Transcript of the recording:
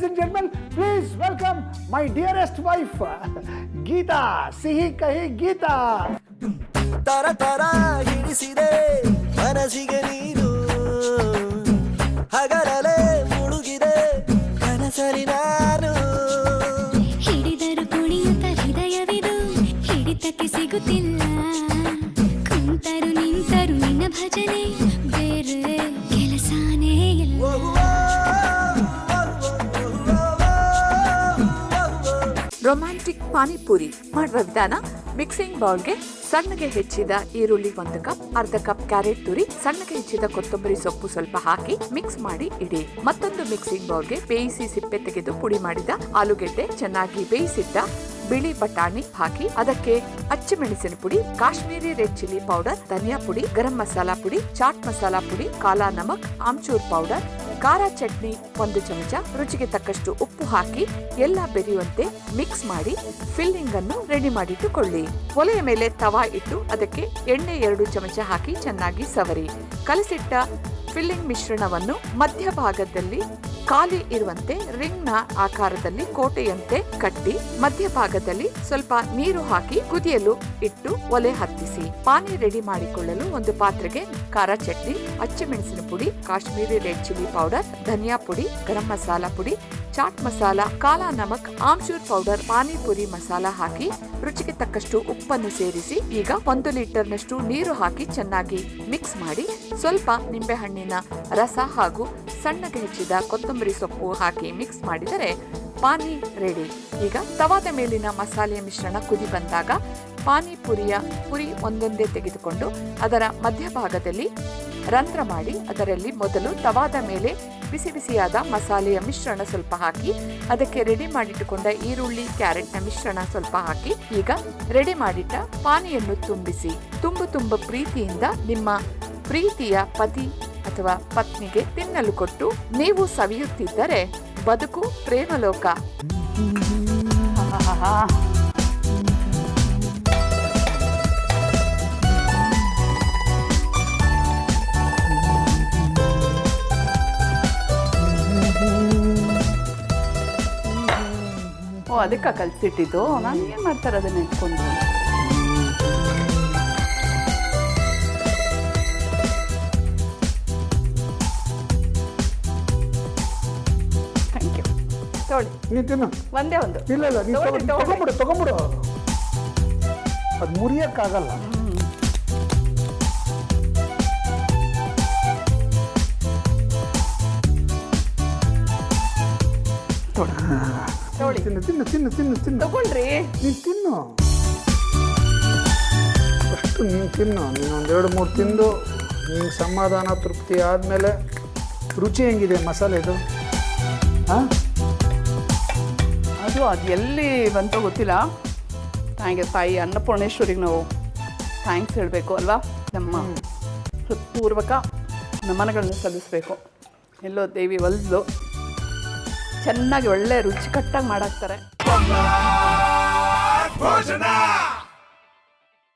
ladies and gentlemen, please welcome my dearest wife Geetha Sihi Kahi Geetha ತರ ತರ ಹಿಡಿಸಿದೆ. ಮನಸ್ಸಿಗೆ ನೀರು ಹಗರಲೆ ಮುಳುಗಿದೆ. ಕನಸರಿ ನಾನು. ಹಿಡಿದರು ಕುಣಿಯುತ್ತ ಹೃದಯವಿದು. ಹಿಡಿತಕ್ಕೆ ಸಿಗುತ್ತಿಲ್ಲ. ಕುಂತರು ನಿಂತರು ನಿನ್ನ ಭಜನೆ. ರೊಮ್ಯಾಂಟಿಕ್ ಪಾನಿಪುರಿ ಮಾಡುವ ವಿಧಾನ ಮಿಕ್ಸಿಂಗ್ ಬೌಲ್ಗೆ ಸಣ್ಣಗೆ ಹೆಚ್ಚಿದ ಈರುಳ್ಳಿ ಒಂದು ಕಪ್ ಅರ್ಧ ಕಪ್ ಕ್ಯಾರೆಟ್ ತುರಿ, ಸಣ್ಣಗೆ ಹೆಚ್ಚಿದ ಕೊತ್ತಂಬರಿ ಸೊಪ್ಪು ಸ್ವಲ್ಪ ಹಾಕಿ ಮಿಕ್ಸ್ ಮಾಡಿ ಇಡಿ. ಮತ್ತೊಂದು ಮಿಕ್ಸಿಂಗ್ ಬೌಲ್ಗೆ ಬೇಯಿಸಿ ಸಿಪ್ಪೆ ತೆಗೆದು ಪುಡಿ ಮಾಡಿದ ಆಲೂಗೆಡ್ಡೆ ಚೆನ್ನಾಗಿ ಬೇಯಿಸಿದ್ದ ಬಿಳಿ ಬಟಾಣಿ ಹಾಕಿ, ಅದಕ್ಕೆ ಅಚ್ಚಮೆಣಸಿನ ಪುಡಿ, ಕಾಶ್ಮೀರಿ ರೆಡ್ ಚಿಲ್ಲಿ ಪೌಡರ್ ಧನಿಯಾ ಪುಡಿ, ಗರಂ ಮಸಾಲಾ ಪುಡಿ, ಚಾಟ್ ಮಸಾಲಾ ಪುಡಿ, ಕಾಲಾ ನಮಕ್, ಆಮ್ಚೂರ್ ಪೌಡರ್ ಖಾರ ಚಟ್ನಿ ಒಂದು ಚಮಚ, ರುಚಿಗೆ ತಕ್ಕಷ್ಟು ಉಪ್ಪು ಹಾಕಿ ಎಲ್ಲ ಬೆರೆಯುವಂತೆ ಮಿಕ್ಸ್ ಮಾಡಿ ಫಿಲ್ಲಿಂಗ್ ಅನ್ನು ರೆಡಿ ಮಾಡಿಟ್ಟುಕೊಳ್ಳಿ. ಒಲೆಯ ಮೇಲೆ ತವಾ ಇಟ್ಟು ಅದಕ್ಕೆ ಎಣ್ಣೆ ಎರಡು ಚಮಚ ಹಾಕಿ ಚೆನ್ನಾಗಿ ಸವರಿ. ಕಲಸಿಟ್ಟ ಫಿಲ್ಲಿಂಗ್ ಮಿಶ್ರಣವನ್ನು ಮಧ್ಯಭಾಗದಲ್ಲಿ ಖಾಲಿ ಇರುವಂತೆ ರಿಂಗ್ನ ಆಕಾರದಲ್ಲಿ ಕೋಟೆಯಂತೆ ಕಟ್ಟಿ ಮಧ್ಯಭಾಗದಲ್ಲಿ ಸ್ವಲ್ಪ ನೀರು ಹಾಕಿ ಕುದಿಯಲು ಇಟ್ಟು ಒಲೆ ಹತ್ತಿಸಿ. ಪಾನಿ ರೆಡಿ ಮಾಡಿಕೊಳ್ಳಲು ಒಂದು ಪಾತ್ರೆಗೆ ಖಾರ ಚಟ್ನಿ ಹಚ್ಚಿಮೆಣಸಿನ ಪುಡಿ, ಕಾಶ್ಮೀರಿ ರೆಡ್ ಚಿಲ್ಲಿ ಪೌಡರ್, ಧನಿಯಾ ಪುಡಿ, ಗರಂ ಮಸಾಲಾ ಪುಡಿ ಚಾಟ್ ಮಸಾಲ, ಕಾಲಾ ನಮಕ್, ಆಮ್ಚೂರ್ ಪೌಡರ್ ಪಾನಿಪುರಿ ಮಸಾಲ ಹಾಕಿ ರುಚಿಗೆ ತಕ್ಕಷ್ಟು ಉಪ್ಪನ್ನು ಸೇರಿಸಿ ಈಗ ಒಂದು ಲೀಟರ್ನಷ್ಟು ನೀರು ಹಾಕಿ ಚೆನ್ನಾಗಿ ಮಿಕ್ಸ್ ಮಾಡಿ ಸ್ವಲ್ಪ ನಿಂಬೆಹಣ್ಣಿನ ರಸ ಹಾಗೂ ಸಣ್ಣಗೆ ಹೆಚ್ಚಿದ ಕೊತ್ತಂಬರಿ ಸೊಪ್ಪು ಹಾಕಿ ಮಿಕ್ಸ್ ಮಾಡಿದರೆ ಪಾನಿ ರೆಡಿ ಈಗ ತವಾದ ಮೇಲಿನ ಮಸಾಲೆಯ ಮಿಶ್ರಣ ಕುದಿ ಬಂದಾಗ ಪಾನಿಪುರಿಯ ಪುರಿ ಒಂದೊಂದೇ ತೆಗೆದುಕೊಂಡು ಅದರ ಮಧ್ಯಭಾಗದಲ್ಲಿ ರಂಧ್ರ ಮಾಡಿ ಅದರಲ್ಲಿ ಮೊದಲು ತವಾದ ಮೇಲೆ ಬಿಸಿ ಬಿಸಿಯಾದ ಮಸಾಲೆಯ ಮಿಶ್ರಣ ಸ್ವಲ್ಪ ಹಾಕಿ ಅದಕ್ಕೆ ರೆಡಿ ಮಾಡಿಟ್ಟುಕೊಂಡ ಈರುಳ್ಳಿ ಕ್ಯಾರೆಟ್ನ ಮಿಶ್ರಣ ಸ್ವಲ್ಪ ಹಾಕಿ ಈಗ ರೆಡಿ ಮಾಡಿಟ್ಟ ಪಾನಿಯನ್ನು ತುಂಬಿಸಿ ತುಂಬು ತುಂಬ ಪ್ರೀತಿಯಿಂದ ನಿಮ್ಮ ಪ್ರೀತಿಯ ಪತಿ ಅಥವಾ ಪತ್ನಿಗೆ ತಿನ್ನಲು ಕೊಟ್ಟು ನೀವು ಸವಿಯುತ್ತಿದ್ದರೆ ಬದುಕು ಪ್ರೇಮಲೋಕ. ಅದಕ್ಕೆ ಕಲಿಸಿಟ್ಟಿದ್ದು. ನಾನು ಏನು ಮಾಡ್ತಾರೆ ಅದನ್ನ ಇಟ್ಕೊಂಡು ಥ್ಯಾಂಕ್ ಯು ತೊಗೊಳ್ಳಿ. ನೀನ್ ತಿನ್ನು. ಒಂದೇ ಒಂದು. ಇಲ್ಲ ಇಲ್ಲ ನೀನ್ ತಗೊಳ್ಳಿ, ತಗೊ- ತಗೊಳ್ಳಿ. ತಗೊಂಬಿಡು ತಗೊಂಬಿಡು ಅದು ಮುರಿಯಕ್ಕಾಗಲ್ಲ. ತೊಗೊಳ್ಳಿ ತಿನ್ನು ತಿನ್ನು ತಿನ್ನು ತಿನ್ನು ತಿನ್ನು. ತಗೊಳ್ರಿ. ನೀನು ತಿನ್ನು. ಅಷ್ಟು ನೀನು ತಿನ್ನು. ನೀನು ಒಂದೆರಡು ಮೂರು ತಿಂದು ನಿಂಗೆ ಸಮಾಧಾನ ತೃಪ್ತಿ ಆದಮೇಲೆ ರುಚಿ ಹೆಂಗಿದೆ ಮಸಾಲೆದು ಹಾಂ ಅದು ಅದು ಎಲ್ಲಿ ಬಂತೋ ಗೊತ್ತಿಲ್ಲ. ಥ್ಯಾಂಕ್ ತಾಯಿ ಅನ್ನಪೂರ್ಣೇಶ್ವರಿಗೆ ನಾವು ಥ್ಯಾಂಕ್ಸ್ ಹೇಳಬೇಕು ಅಲ್ವಾ? ನಮ್ಮ ಹೃತ್ಪೂರ್ವಕ ನಮನಗಳನ್ನು ಸಲ್ಲಿಸಬೇಕು. ಎಲ್ಲೋ ದೇವಿ ಒಲ್ದು ಚೆನ್ನಾಗಿ ಒಳ್ಳೆ ರುಚಿಕಟ್ಟಾಗಿ ಮಾಡಾಕ್ತಾರೆ. ಭೋಜನ!